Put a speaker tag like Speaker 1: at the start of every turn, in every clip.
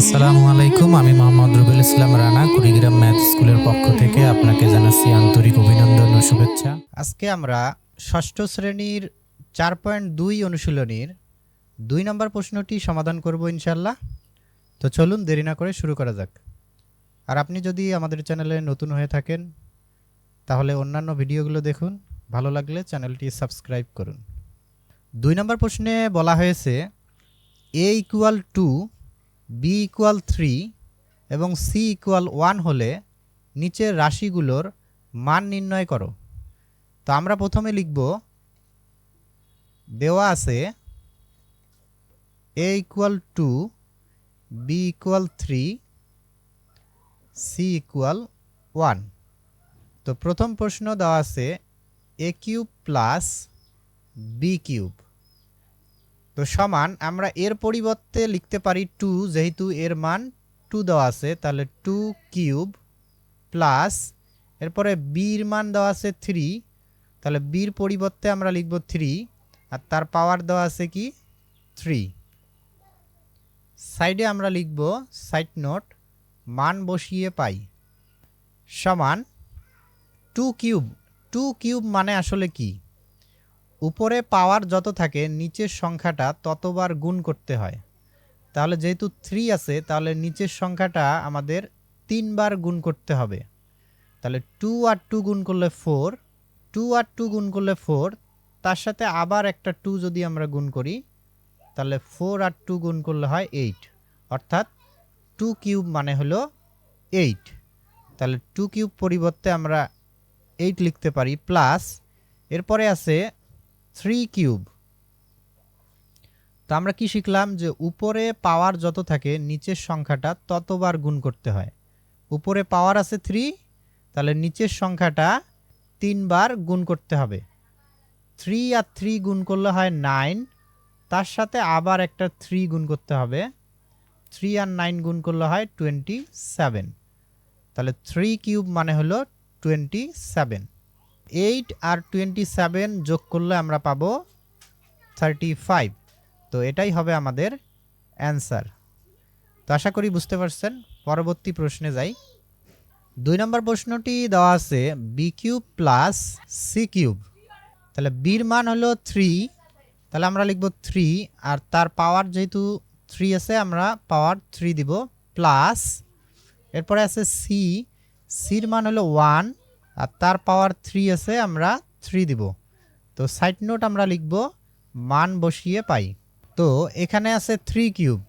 Speaker 1: আসসালামু আলাইকুম, আমি মোহাম্মদ রুবেল ইসলাম রানা, কুড়িগ্রাম ম্যাথ স্কুলের পক্ষ থেকে আপনাকে জানাচ্ছি আন্তরিক অভিনন্দন ও শুভেচ্ছা।
Speaker 2: আজকে আমরা ষষ্ঠ শ্রেণির চার পয়েন্ট দুই অনুশীলনীর দুই নম্বর প্রশ্নটি সমাধান করব ইনশাল্লাহ তো চলুন, দেরি না করে শুরু করা যাক। আর আপনি যদি আমাদের চ্যানেলে নতুন হয়ে থাকেন, তাহলে অন্যান্য ভিডিওগুলো দেখুন। ভালো লাগলে চ্যানেলটি সাবস্ক্রাইব করুন। দুই নম্বর প্রশ্নে বলা হয়েছে A equal to B equal three এবং সি ইকুয়াল ওয়ান হলে নিচের রাশিগুলোর মান নির্ণয় করো। তো আমরা প্রথমে লিখব, দেওয়া আছে A equal to B equal three C equal one তো প্রথম প্রশ্ন দেওয়া আছে A cube plus B cube তো সমান, আমরা এর পরিবর্তে লিখতে পারি টু যেহেতু এর মান টু দেওয়া আছে, তাহলে টু কিউব প্লাস এরপরে বির মান দেওয়া আছে থ্রি তাহলে বির পরিবর্তে আমরা লিখব থ্রি আর তার পাওয়ার দেওয়া আছে কি? থ্রি সাইডে আমরা লিখব সাইড নোট মান বসিয়ে পাই। সমান টু কিউব টু কিউব মানে আসলে কি? উপরে পাওয়ার যত থাকে, নিচের সংখ্যাটা ততবার গুণ করতে হয়। তাহলে যেহেতু থ্রি আছে, তাহলে নিচের সংখ্যাটা আমাদের তিনবার গুণ করতে হবে। তাহলে টু আর টু গুণ করলে ফোর টু আর টু গুণ করলে ফোর তার সাথে আবার একটা টু যদি আমরা গুণ করি, তাহলে ফোর আর টু গুণ করলে হয় এইট অর্থাৎ টু কিউব মানে হলো এইট তাহলে টু কিউব পরিবর্তে আমরা এইট লিখতে পারি প্লাস এরপরে আছে থ্রি কিউব তো আমরা কি শিখলাম যে উপরে পাওয়ার যত থাকে, নিচের সংখ্যাটা ততবার গুণ করতে হয়। উপরে পাওয়ার আছে থ্রি তাহলে নিচের সংখ্যাটা তিনবার গুণ করতে হবে। থ্রি আর থ্রি গুণ করলে হয় নাইন তার সাথে আবার একটা থ্রি গুণ করতে হবে। থ্রি আর নাইন গুণ করলে হয় টোয়েন্টি সেভেন তাহলে থ্রি কিউব মানে হলো টোয়েন্টি সেভেন এইট আর টোয়েন্টি সেভেন যোগ করলে আমরা পাবো থার্টি ফাইভ। তো এটাই হবে আমাদের অ্যান্সার। তো আশা করি বুঝতে পারছেন, পরবর্তী প্রশ্নে যাই। দুই নম্বর প্রশ্নটি দেওয়া আছে B cube plus C cube. তাহলে বির মান হলো থ্রি, তাহলে আমরা লিখব থ্রি, আর তার পাওয়ার যেহেতু থ্রি আছে, আমরা পাওয়ার থ্রি দিব প্লাস। এরপরে আছে সি, সির মান হলো ওয়ান আর তার পাওয়ার থ্রি আছে, আমরা থ্রি দিব। তো সাইড নোট আমরা লিখব, মান বসিয়ে পাই। তো এখানে আছে থ্রি কিউব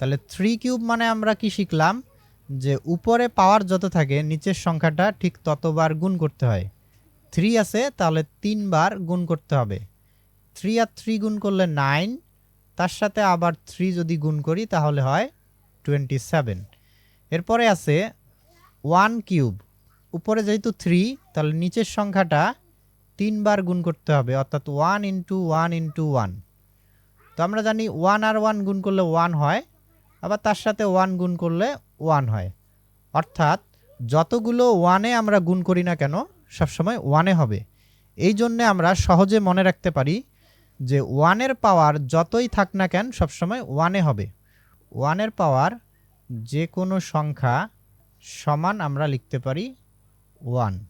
Speaker 2: তাহলে থ্রি কিউব মানে আমরা কি শিখলাম? যে উপরে পাওয়ার যত থাকে, নিচের সংখ্যাটা ঠিক ততবার গুণ করতে হয়। থ্রি আছে, তাহলে তিনবার গুণ করতে হবে। থ্রি আর থ্রি গুণ করলে নাইন তার সাথে আবার থ্রি যদি গুণ করি, তাহলে হয় টোয়েন্টি সেভেন এরপরে আছে ওয়ান কিউব উপরে যেহেতু থ্রি তাহলে নিচের সংখ্যাটা তিনবার গুণ করতে হবে, অর্থাৎ one into one into one তো আমরা জানি ওয়ান আর ওয়ান গুণ করলে ওয়ান হয়, আবার তার সাথে ওয়ান গুণ করলে ওয়ান হয়। অর্থাৎ যতগুলো ওয়ানে আমরা গুণ করি না কেন, সবসময় ওয়ানে হবে। এই জন্যে আমরা সহজে মনে রাখতে পারি যে ওয়ানের পাওয়ার যতই থাক না কেন, সবসময় ওয়ানে হবে। ওয়ানের পাওয়ার যে কোনো সংখ্যা সমান আমরা লিখতে পারি ওয়ান।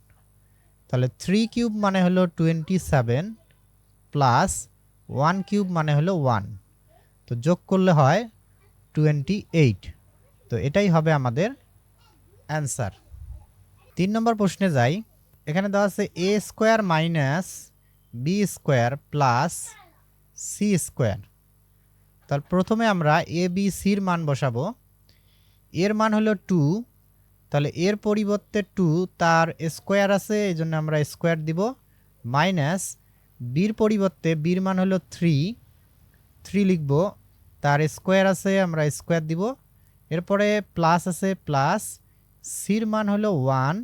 Speaker 2: তাহলে থ্রি কিউব মানে হলো twenty seven plus one cube মানে হলো ওয়ান। তো যোগ করলে হয় টোয়েন্টি এইট। তো এটাই হবে আমাদের অ্যান্সার। তিন নম্বর প্রশ্নে যাই। এখানে দেওয়া আছে A square minus B square plus C square. তার প্রথমে আমরা এ বি সির মান বসাবো। এর মান হলো টু তাহলে এর পরিবর্তে টু তার স্কোয়ার আছে এই জন্য আমরা স্কোয়ার দিব মাইনাস বির পরিবর্তে বির মান হলো থ্রি থ্রি লিখব, তার স্কোয়ার আছে, আমরা স্কোয়ার দিব। এরপরে প্লাস আছে প্লাস সির মান হলো ওয়ান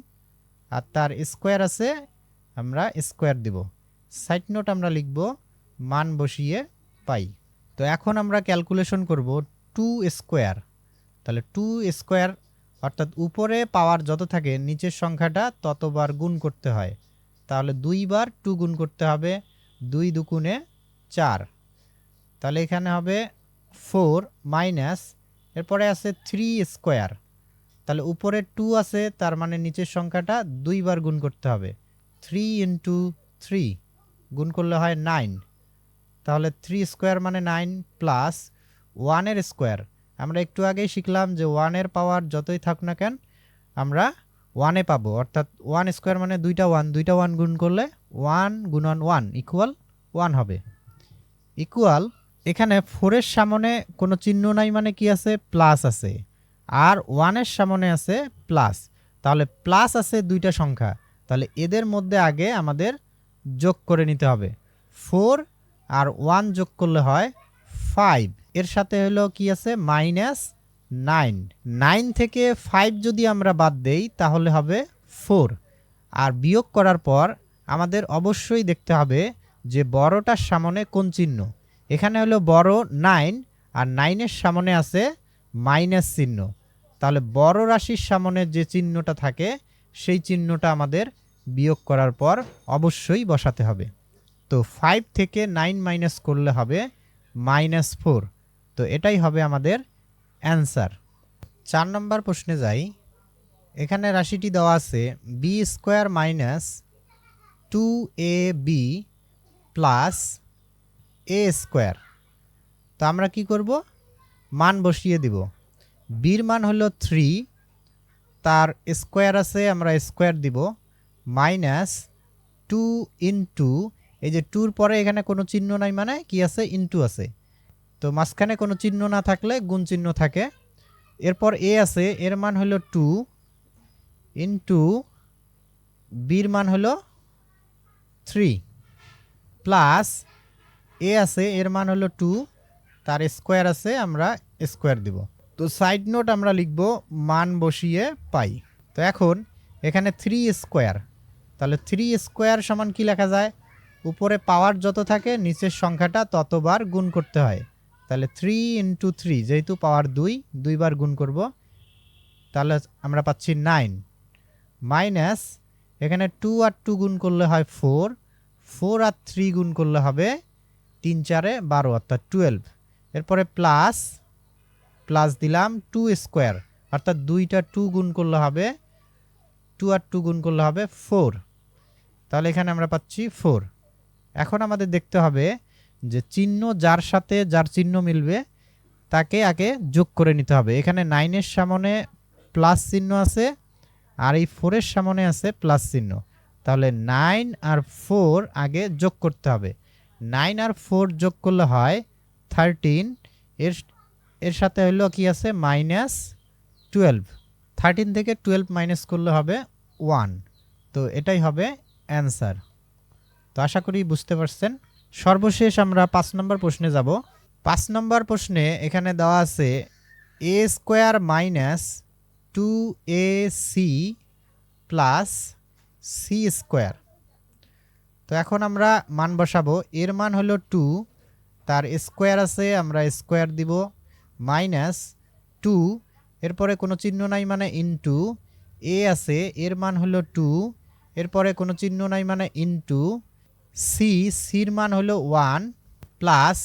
Speaker 2: আর তার স্কোয়ার আছে, আমরা স্কোয়ার দিব। সাইড নোট আমরা লিখব, মান বসিয়ে পাই। তো এখন আমরা ক্যালকুলেশন করব টু স্কোয়ার তাহলে টু স্কোয়ার অর্থাৎ উপরে পাওয়ার যত থাকে, নিচের সংখ্যাটা ততবার গুণ করতে হয়। তাহলে দুইবার টু গুণ করতে হবে, দুই দুগুণে চার। তাহলে এখানে হবে ফোর মাইনাস, এরপরে আছে থ্রি স্কোয়ার। তাহলে উপরে টু আছে, তার মানে নিচের সংখ্যাটা দুইবার গুণ করতে হবে। থ্রি ইন্টু থ্রি গুণ করলে হয় নাইন। তাহলে থ্রি স্কোয়ার মানে নাইন প্লাস ওয়ানের স্কোয়ার। আমরা একটু আগেই শিখলাম যে ওয়ানের পাওয়ার যতই থাক না কেন, আমরা ওয়ানে পাবো। অর্থাৎ ওয়ান স্কোয়ার মানে দুইটা ওয়ান দুইটা ওয়ান গুণ করলে ওয়ান গুণন ওয়ান ইকুয়াল ওয়ান হবে। ইকুয়াল এখানে ফোরের সামনে কোনো চিহ্ন নাই মানে কি আছে? প্লাস আছে। আর ওয়ানের সামনে আছে প্লাস তাহলে প্লাস আছে দুইটা সংখ্যা। তাহলে এদের মধ্যে আগে আমাদের যোগ করে নিতে হবে। ফোর আর ওয়ান যোগ করলে হয় ফাইভ এর সাথে হলো কি আছে? Minus nine. নাইন থেকে ফাইভ যদি আমরা বাদ দেই, তাহলে হবে ফোর। আর বিয়োগ করার পর আমাদের অবশ্যই দেখতে হবে যে বড়টার সামনে কোন চিহ্ন। এখানে হলো বড় নাইন, আর নাইনের সামনে আছে মাইনাস চিহ্ন। তাহলে বড় রাশির সামনে যে চিহ্নটা থাকে, সেই চিহ্নটা আমাদের বিয়োগ করার পর অবশ্যই বসাতে হবে। তো ফাইভ থেকে নাইন মাইনাস করলে হবে মাইনাস ফোর তো এটাই হবে আমাদের অ্যান্সার। চার নম্বর প্রশ্নে যাই। এখানে রাশিটি দেওয়া আছে B square minus two A B plus A square তো আমরা কি করব? মান বসিয়ে দিব। বির মান হলো থ্রি তার স্কোয়ার আছে, আমরা স্কোয়ার দিব মাইনাস টু ইন্টু এই যে টুর পরে এখানে কোনো চিহ্ন নাই মানে কি আছে? ইন্টু আছে। তো মাঝখানে কোনো চিহ্ন না থাকলে গুণ চিহ্ন থাকে। এরপর এ আছে, এর মান হলো টু ইন্টু বির মান হলো থ্রি, প্লাস এ আছে, এর মান হলো টু, তার স্কোয়ার আছে, আমরা স্কোয়ার দিব। তো সাইড নোট আমরা লিখব, মান বসিয়ে পাই। তো এখন এখানে থ্রি স্কোয়ার, তাহলে থ্রি স্কোয়ার সমান কি লেখা যায়? উপরে পাওয়ার যত থাকে, নিচের সংখ্যাটা ততবার গুণ করতে হয়। তাহলে থ্রি ইন্টু থ্রি যেহেতু পাওয়ার দুই, দুইবার গুণ করব, তাহলে আমরা পাচ্ছি নাইন মাইনাস এখানে টু আর টু গুণ করলে হয় ফোর ফোর আর থ্রি গুণ করলে হবে তিন চারে বারো, অর্থাৎ টুয়েলভ এরপরে প্লাস প্লাস দিলাম টু স্কোয়ার অর্থাৎ দুইটা টু গুণ করলে হবে টু আর টু গুণ করলে হবে ফোর তাহলে এখানে আমরা পাচ্ছি ফোর এখন আমাদের দেখতে হবে যে চিহ্ন যার সাথে যার চিহ্ন মিলবে, তাকে আগে যোগ করে নিতে হবে। এখানে নাইনের সামনে প্লাস চিহ্ন আছে, আর এই ফোরের সামনে আছে প্লাস চিহ্ন। তাহলে নাইন আর ফোর আগে যোগ করতে হবে। নাইন আর ফোর যোগ করলে হয় থার্টিন। এর এর সাথে হলো কি আছে? Minus twelve. থার্টিন থেকে টুয়েলভ মাইনাস করলে হবে ওয়ান। তো এটাই হবে অ্যান্সার। তো আশা করি বুঝতে পারছেন। সর্বশেষ আমরা পাঁচ নম্বর প্রশ্নে যাব। পাঁচ নম্বর প্রশ্নে এখানে দেওয়া আছে A square minus two A C plus C square তো এখন আমরা মান বসাবো। এর মান হলো টু তার স্কোয়ার আছে, আমরা স্কোয়ার দিব মাইনাস টু এরপরে কোনো চিহ্ন নাই মানে ইনটু এ আছে, এর মান হলো টু এরপরে কোনো চিহ্ন নাই মানে ইনটু সি সির মান হলো ওয়ান প্লাস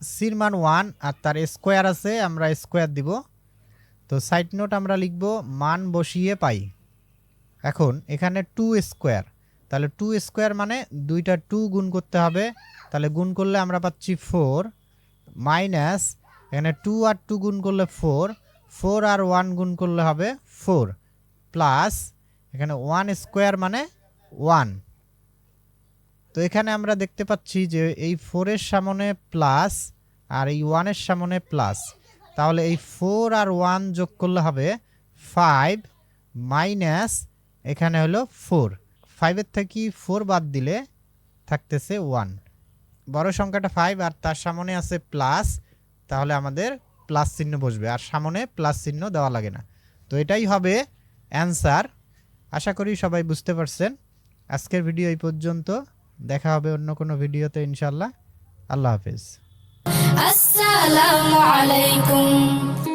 Speaker 2: সির মান ওয়ান আর তার স্কোয়ার আছে, আমরা স্কোয়ার দিব। তো সাইড নোট আমরা লিখব, মান বসিয়ে পাই। এখন এখানে টু স্কোয়ার তাহলে টু স্কোয়ার মানে দুইটা টু গুণ করতে হবে। তাহলে গুণ করলে আমরা পাচ্ছি ফোর মাইনাস এখানে টু আর টু গুণ করলে ফোর ফোর আর ওয়ান গুণ করলে হবে ফোর প্লাস এখানে ওয়ান স্কোয়ার মানে ওয়ান তো এখানে আমরা দেখতে পাচ্ছি যে এই ফোরের সামনে প্লাস আর এই ওয়ানের সামনে প্লাস তাহলে এই ফোর আর ওয়ান যোগ করলে হবে ফাইভ মাইনাস এখানে হলো ফোর ফাইভের থেকে ফোর বাদ দিলে থাকতেছে ওয়ান বড় সংখ্যাটা ফাইভ আর তার সামনে আছে প্লাস তাহলে আমাদের প্লাস চিহ্ন বসবে। আর সামনে প্লাস চিহ্ন দেওয়া লাগে না। তো এটাই হবে অ্যান্সার আশা করি সবাই বুঝতে পারছেন। আজকের ভিডিও এই পর্যন্ত। দেখা হবে অন্য কোনো ভিডিওতে ইনশাল্লাহ আল্লাহ হাফিজ।
Speaker 3: আসসালামু আলাইকুম।